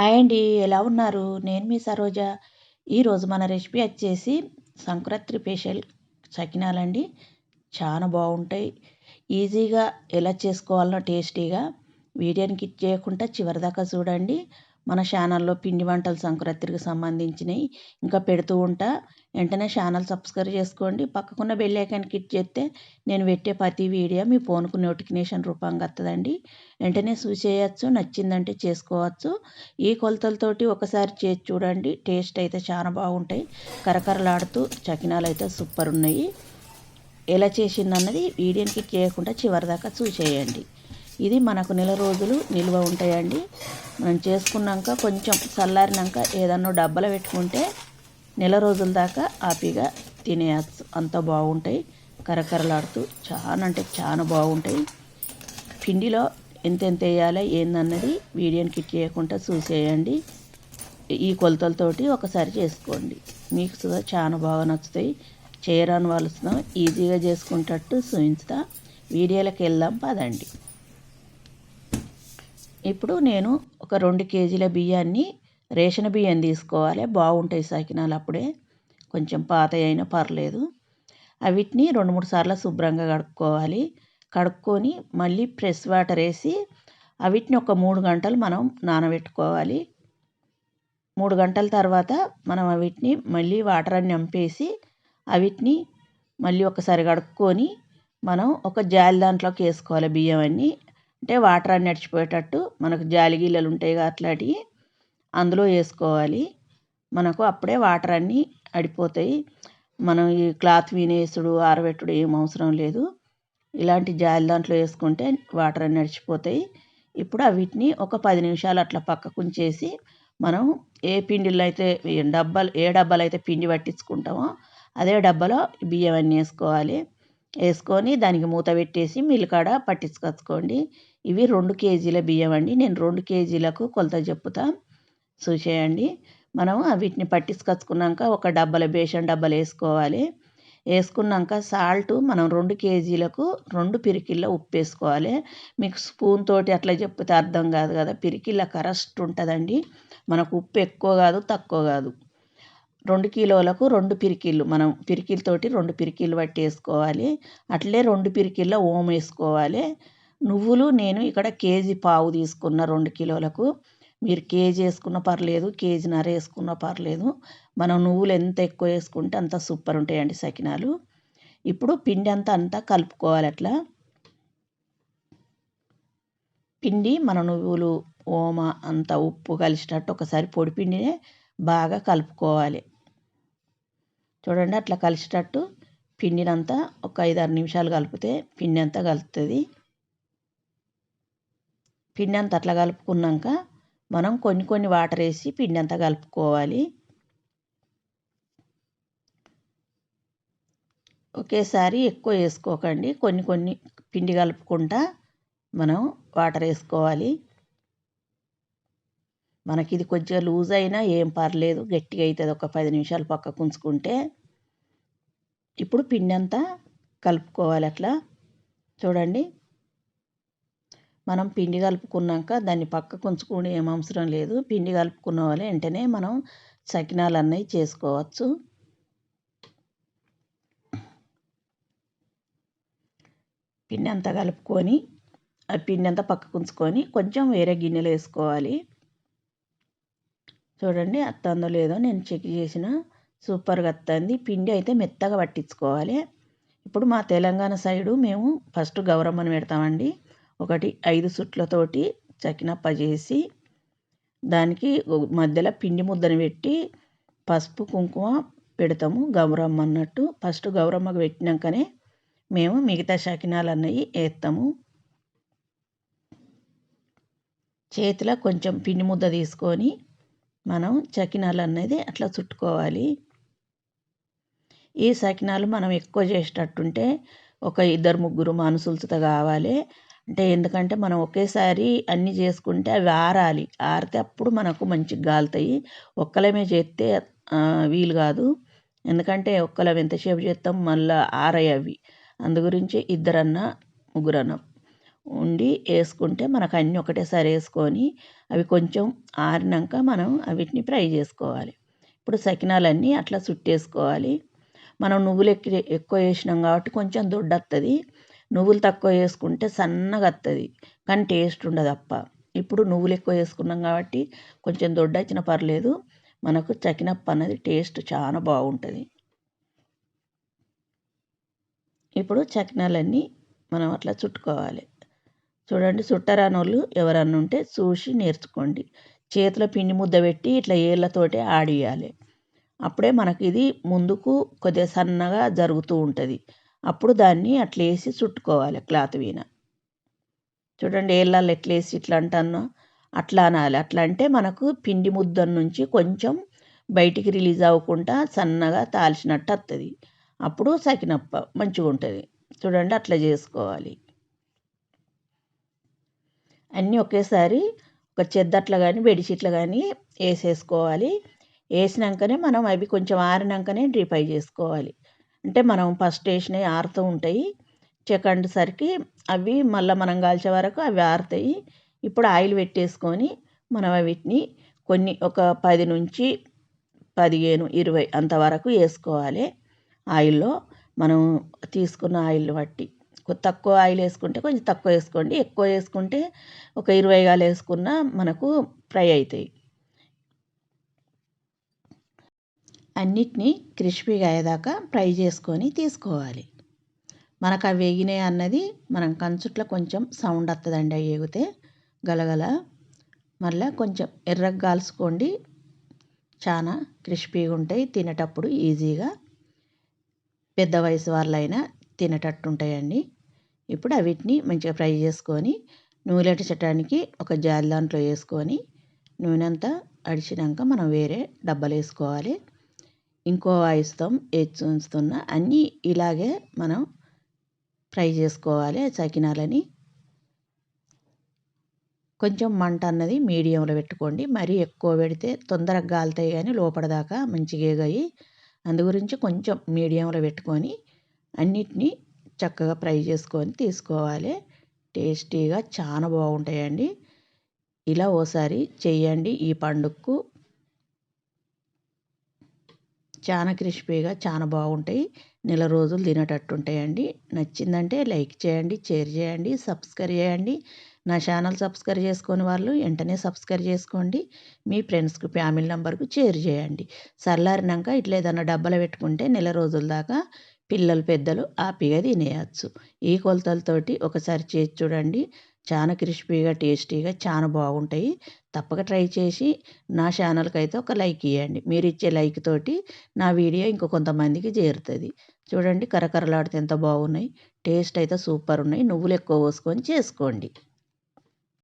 Hi అండి ఎలా ఉన్నారు? నేను మీ సరోజ. ఈరోజు మన రెసిపీ వచ్చేసి సంక్రాంతి స్పెషల్ సకినాలండి. చాలా బాగుంటాయి. ఈజీగా ఎలా చేసుకోవాలనో టేస్టీగా వీడియోని కిట్ చేయకుండా చివరిదాకా చూడండి. మన ఛానల్లో పిండి వంటలు సంక్రాంతికి సంబంధించినవి ఇంకా పెడుతూ ఉంటా. వెంటనే ఛానల్ సబ్స్క్రైబ్ చేసుకోండి. పక్కకున్న బెల్ ఐకాన్ క్లిక్ చేస్తే నేను పెట్టే ప్రతి వీడియో మీ ఫోన్కు నోటిఫికేషన్ రూపంగా వస్తుందండి వెంటనే చూసేయచ్చు నచ్చిందంటే చేసుకోవచ్చు. ఈ కొలతలతోటి ఒకసారి చేసి చూడండి. టేస్ట్ అయితే చాలా బాగుంటాయి. కరకరలాడుతూ చకినాలు అయితే సూపర్ ఉన్నాయి. ఎలా చేసిందన్నది వీడియోని క్లిక్ చేయకుండా చివరిదాకా చూసేయండి ఇది మనకు నెల రోజులు నిల్వ ఉంటాయండి. మనం చేసుకున్నాక కొంచెం చల్లారినాక ఏదన్నా డబ్బలో పెట్టుకుంటే నెల రోజుల దాకా హ్యాపీగా తినేయచ్చు. అంత బాగుంటాయి. కరకరలాడుతూ చాలా అంటే చాలా బాగుంటాయి. పిండిలో ఎంతెంత వేయాలి ఏందన్నది వీడియోని కిట్ చేయకుండా చూసేయండి. ఈ కొలతలతోటి ఒకసారి చేసుకోండి. మీకు కూడా చాలా బాగా నచ్చుతాయి. చేయరాని వాళ్ళు ఈజీగా చేసుకుంటట్టు చూపించుతా వీడియోలకు వెళ్దాం పదండి. ఇప్పుడు నేను ఒక రెండు కేజీల బియ్యాన్ని రేషన్ బియ్యం తీసుకోవాలి. బాగుంటాయి సకినాలు అప్పుడే. కొంచెం పాత అయినా పర్లేదు. అవిటిని రెండు మూడు సార్లు శుభ్రంగా కడుక్కోవాలి. కడుక్కొని మళ్ళీ ఫ్రెష్ వాటర్ వేసి అవిటిని ఒక మూడు గంటలు మనం నానబెట్టుకోవాలి. మూడు గంటల తర్వాత మనం అవిటిని మళ్ళీ వాటర్ అన్ని నింపేసి అవిటిని మళ్ళీ ఒకసారి కడుక్కొని మనం ఒక జాలి దాంట్లోకి వేసుకోవాలి బియ్యం అన్నీ. అంటే వాటర్ అన్ని నడిచిపోయేటట్టు మనకు జాలి గిల్లలు ఉంటాయి అట్లాంటివి అందులో వేసుకోవాలి. మనకు అప్పుడే వాటర్ అన్నీ అడిపోతాయి. మనం ఈ క్లాత్ వినేసుడు ఆరబెట్టుడు ఏం అవసరం లేదు. ఇలాంటి జాలి దాంట్లో వేసుకుంటే వాటర్ అన్నీ నడిచిపోతాయి ఇప్పుడు వీటిని ఒక పది నిమిషాలు అట్లా పక్కకు ఉంచేసి మనం ఏ పిండిలో అయితే డబ్బాలు ఏ డబ్బాలు అయితే పిండి పట్టించుకుంటామో అదే డబ్బాలో బియ్యం అన్నీ వేసుకోవాలి. వేసుకొని దానికి మూత పెట్టేసి మిల్లు కాడ పట్టించుకొచ్చుకోండి ఇవి రెండు కేజీల బియ్యం అండి. నేను రెండు కేజీలకు కొలత చెప్తా చూసేయండి. మనం వీటిని పట్టించుకొచ్చుకున్నాక ఒక డబ్బల బేషన్ డబ్బలు వేసుకోవాలి. వేసుకున్నాక సాల్ట్ మనం రెండు కేజీలకు రెండు పిరికిళ్ళ ఉప్పు వేసుకోవాలి. మీకు స్పూన్ తోటి అట్లా చెప్తే అర్థం కాదు కదా. పిరికిళ్ళ కరెస్ట్ ఉంటుందండి. మనకు ఉప్పు ఎక్కువ కాదు తక్కువ కాదు. రెండు కిలోలకు రెండు పిరికిళ్ళు మనం పిరికిలతోటి రెండు పిరికిళ్ళు పట్టి వేసుకోవాలి. అట్లే రెండు పిరికిళ్ళ ఓం వేసుకోవాలి. నువ్వులు నేను ఇక్కడ కేజీ పావు తీసుకున్న రెండు కిలోలకు. మీరు కేజీ వేసుకున్న పర్లేదు కేజీన్నర వేసుకున్న పర్లేదు. మనం నువ్వులు ఎంత ఎక్కువ వేసుకుంటే అంత సూపర్ ఉంటాయండి సకినాలు. ఇప్పుడు పిండి అంతా అంతా కలుపుకోవాలి అట్లా. పిండి మన నువ్వులు ఓమ అంత ఉప్పు కలిసినట్టు ఒకసారి పొడి పిండినే బాగా కలుపుకోవాలి. చూడండి అట్లా కలిసేటట్టు పిండినంతా ఒక ఐదు ఆరు నిమిషాలు కలిపితే పిండి అంతా కలుపుతుంది. పిండి అంతా అట్లా కలుపుకున్నాక మనం కొన్ని కొన్ని వాటర్ వేసి పిండి అంతా కలుపుకోవాలి. ఒకేసారి ఎక్కువ వేసుకోకండి. కొన్ని కొన్ని పిండి కలుపుకుంటా మనం వాటర్ వేసుకోవాలి. మనకి ఇది కొంచెం లూజ్ అయినా ఏం పర్లేదు. గట్టిగా అవుతుంది ఒక పది నిమిషాలు పక్కకు ఉంచుకుంటే ఇప్పుడు పిండి అంతా కలుపుకోవాలి అట్లా. చూడండి. మనం పిండి కలుపుకున్నాక దాన్ని పక్కకు ఉంచుకునే ఏం అవసరం లేదు. పిండి కలుపుకున్న వాళ్ళు వెంటనే మనం సకినాలు అన్నవి చేసుకోవచ్చు. పిండి అంతా కలుపుకొని ఆ పిండి అంతా పక్కకు ఉంచుకొని కొంచెం వేరే గిన్నెలో వేసుకోవాలి. చూడండి అత్తందో లేదో నేను చెక్ చేసిన. సూపర్గా అత్తంది. పిండి అయితే మెత్తగా పట్టించుకోవాలి. ఇప్పుడు మా తెలంగాణ సైడు మేము ఫస్ట్ గౌరమ్మని పెడతామండి. ఒకటి ఐదు సుట్లతోటి చకినప్ప చేసి దానికి మధ్యలో పిండి ముద్దను పెట్టి పసుపు కుంకుమ పెడతాము. గౌరమ్మ అన్నట్టు ఫస్ట్ గౌరమ్మకు పెట్టినాకనే మేము మిగతా శకినాలు అన్నవి వేస్తాము చేతిలో కొంచెం పిండి ముద్ద తీసుకొని మనం చకినాలు అనేది అట్లా చుట్టుకోవాలి. ఈ సకినాలు మనం ఎక్కువ చేసేటట్టుంటే ఒక ఇద్దరు ముగ్గురు మనసులతో కావాలి. అంటే ఎందుకంటే మనం ఒకేసారి అన్నీ చేసుకుంటే అవి ఆరాలి. ఆరితే అప్పుడు మనకు మంచిగా కాలుతాయి ఒక్కలమే చేస్తే వీలు కాదు. ఎందుకంటే ఒక్కలం ఎంతసేపు చేస్తాం మళ్ళీ ఆరాయి అవి. అందు గురించి ఇద్దరన్నా ముగ్గురన్నా ఉండి వేసుకుంటే మనకు అన్నీ ఒకటేసారి వేసుకొని అవి కొంచెం ఆరినాక మనం వీటిని ఫ్రై చేసుకోవాలి. ఇప్పుడు సకినాలన్నీ అట్లా చుట్టేసుకోవాలి మనం నువ్వులు ఎక్కి ఎక్కువ వేసినాం కాబట్టి కొంచెం దొడ్డు వస్తుంది నువ్వులు తక్కువ వేసుకుంటే సన్నగా వస్తుంది కానీ టేస్ట్ ఉండదు అప్ప. ఇప్పుడు నువ్వులు ఎక్కువ వేసుకున్నాం కాబట్టి కొంచెం దొడ్డు వచ్చినా పర్లేదు. మనకు చకినప్ప అన్నది టేస్ట్ చాలా బాగుంటుంది. ఇప్పుడు చకినాలన్నీ మనం అట్లా చుట్టుకోవాలి. చూడండి చుట్టరాని వాళ్ళు ఎవరన్నా ఉంటే చూసి నేర్చుకోండి. చేతిలో పిండి ముద్ద పెట్టి ఇట్లా ఏళ్ళతోటే ఆడియాలి. అప్పుడే మనకి ఇది ముందుకు కొద్దిగా సన్నగా జరుగుతూ ఉంటుంది. అప్పుడు దాన్ని అట్లా వేసి చుట్టుకోవాలి క్లాత్ మీద. చూడండి ఏళ్ళల్లో ఎట్లా వేసి ఇట్లా అంటానో అట్లా అనాలి. అట్లా అంటే మనకు పిండి ముద్ద నుంచి కొంచెం బయటికి రిలీజ్ అవ్వకుండా సన్నగా తాల్చినట్టు వస్తుంది అప్పుడు సకినప్ప మంచిగా ఉంటుంది. చూడండి అట్లా చేసుకోవాలి. అన్నీ ఒకేసారి ఒక చెద్దట్లు కానీ బెడ్షీట్లు కానీ వేసేసుకోవాలి. వేసినాకనే మనం అవి కొంచెం ఆరినాకనే డ్రీపై చేసుకోవాలి. అంటే మనం ఫస్ట్ వేసినవి ఆరుతూ ఉంటాయి. సెకండ్ సరికి అవి మళ్ళీ మనం కాల్చే వరకు అవి ఆరుతాయి. ఇప్పుడు ఆయిల్ పెట్టేసుకొని మనం వీటిని కొన్ని ఒక పది నుంచి పదిహేను ఇరవై అంతవరకు వేసుకోవాలి. ఆయిల్లో మనం తీసుకున్న ఆయిల్ బట్టి. తక్కువ ఆయిల్ వేసుకుంటే కొంచెం తక్కువ వేసుకోండి. ఎక్కువ వేసుకుంటే ఒక ఇరవై గాలు వేసుకున్న మనకు ఫ్రై అవుతాయి. అన్నిటినీ క్రిస్పీగా అయ్యేదాకా ఫ్రై చేసుకొని తీసుకోవాలి. మనకు అవి వేగినాయి అన్నది మనం కంచుట్లో కొంచెం సౌండ్ వస్తుందండి అవి వేగితే. గలగల. మళ్ళీ కొంచెం ఎర్రగా కాల్చుకోండి. చాలా క్రిస్పీగా ఉంటాయి. తినేటప్పుడు ఈజీగా. పెద్ద వయసు వాళ్ళైనా తినేటట్టు ఉంటాయండి. ఇప్పుడు అవిటిని మంచిగా ఫ్రై చేసుకొని నూనె చట్టడానికి ఒక జాలి దాంట్లో వేసుకొని నూనె అంతా అడిచినాక మనం వేరే డబ్బాలు వేసుకోవాలి. ఇంకో వాయిస్తాం వేచి ఉంచుతున్న అన్నీ ఇలాగే మనం ఫ్రై చేసుకోవాలి సకినాలని కొంచెం మంట అన్నది మీడియంలో పెట్టుకోండి. మరీ ఎక్కువ పెడితే తొందరగా గాలుతాయి కానీ లోపడదాకా మంచిగా ఎగాయి అందు గురించి కొంచెం మీడియంలో పెట్టుకొని అన్నిటినీ చక్కగా ఫ్రై చేసుకొని తీసుకోవాలి. టేస్టీగా చాలా బాగుంటాయండి. ఇలా ఓసారి చేయండి ఈ పండుగకు. చాలా క్రిస్పీగా చాలా బాగుంటాయి. నెల రోజులు తినేటట్టు ఉంటాయండి నచ్చిందంటే లైక్ చేయండి షేర్ చేయండి సబ్స్క్రైబ్ చేయండి. నా ఛానల్ సబ్స్క్రైబ్ చేసుకుని వాళ్ళు వెంటనే సబ్స్క్రైబ్ చేసుకోండి. మీ ఫ్రెండ్స్కి ఫ్యామిలీ నెంబర్కు షేర్ చేయండి. చల్లారినాక ఇట్లా ఏదైనా డబ్బాలో పెట్టుకుంటే నెల రోజుల దాకా పిల్లలు పెద్దలు హ్యాపీగా తినేయచ్చు. ఈ కొలతలతోటి ఒకసారి చేసి చూడండి. చాలా క్రిస్పీగా టేస్టీగా చాలా బాగుంటాయి. తప్పక ట్రై చేసి నా ఛానల్కి అయితే ఒక లైక్ ఇవ్వండి మీరు ఇచ్చే లైక్ తోటి నా వీడియో ఇంకో కొంతమందికి చేరుతుంది. చూడండి కరకరలాడితే ఎంత బాగున్నాయి. టేస్ట్ అయితే సూపర్ ఉన్నాయి. నువ్వులు ఎక్కువ పోసుకొని చేసుకోండి.